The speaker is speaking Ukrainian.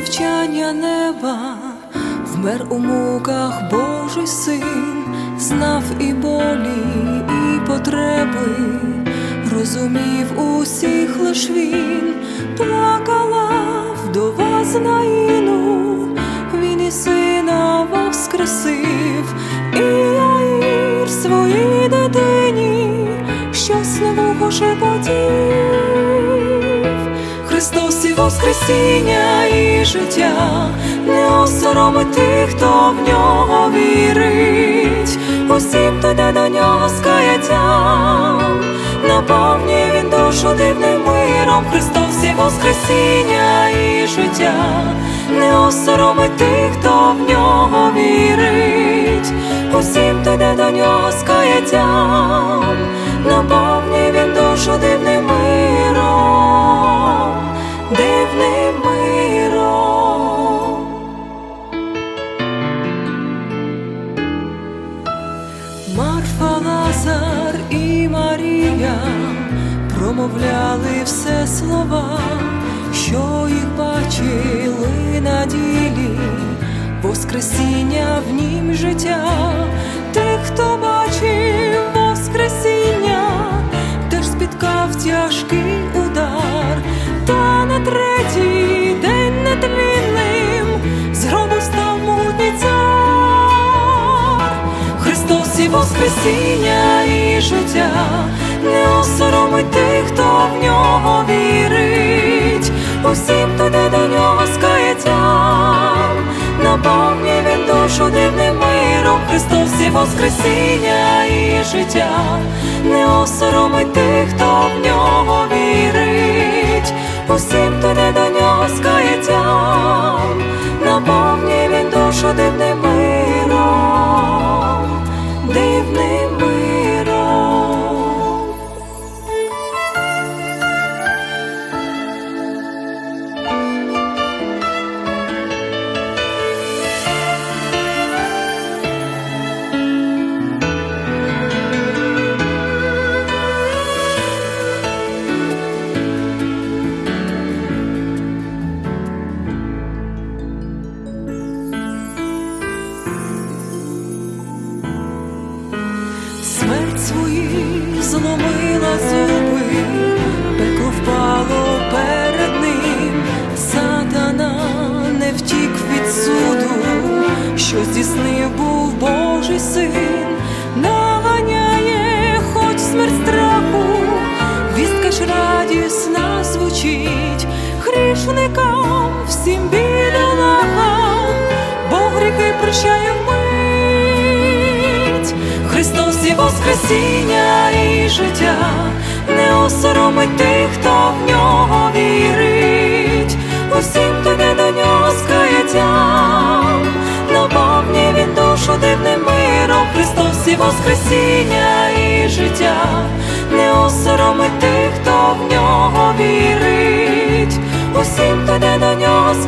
Мовчання неба, вмер у муках Божий син, знав і болі, і потреби, розумів усіх лиш він, плакала вдова Знаїну, він і сина воскресив, і Яїр своїй дитині, щось нового шепотів. Христос і Воскресіння і життя, не осоромить тих, хто в нього вірить, усім, йде до нього з каяттям, наповнює він душу дивним миром, Христос і Воскресіння і життя, не осоромить тих, хто в нього вірить, усім, йде до нього з каяттям, наповнює він душу дивним миром, Лазар і Марія промовляли все слова, що їх бачили на ділі, Воскресіння в нім життя, тих, хто бачив Воскресіння, теж спіткав тяжкий удар, та на третій день нетлінним Воскресіння і життя, не осоромить тих, хто в нього вірить, усім, йде до нього з каяттям, наповнює він душу дивним миром, Христос і Воскресіння і життя, не осоромить тих, хто в нього вірить, усім, йде до нього з каяттям, наповнює він душу дивним свої зломила зуби, пекло впало перед ним, сатана не втік від суду, що здійснив був Божий син, наганяє хоч смерть страху, вістка ж радісна звучить, грішникам всім бідолахам, бо гріхи прощає вмить. Христос і Воскресіння життя, не осоромить тих, хто в нього вірить, усім, хто йде до нього з каяттям, наповнює він душу дивним миром, Христос і Воскресіння і життя, не осоромить тих, хто в нього вірить, усім, хто до нього з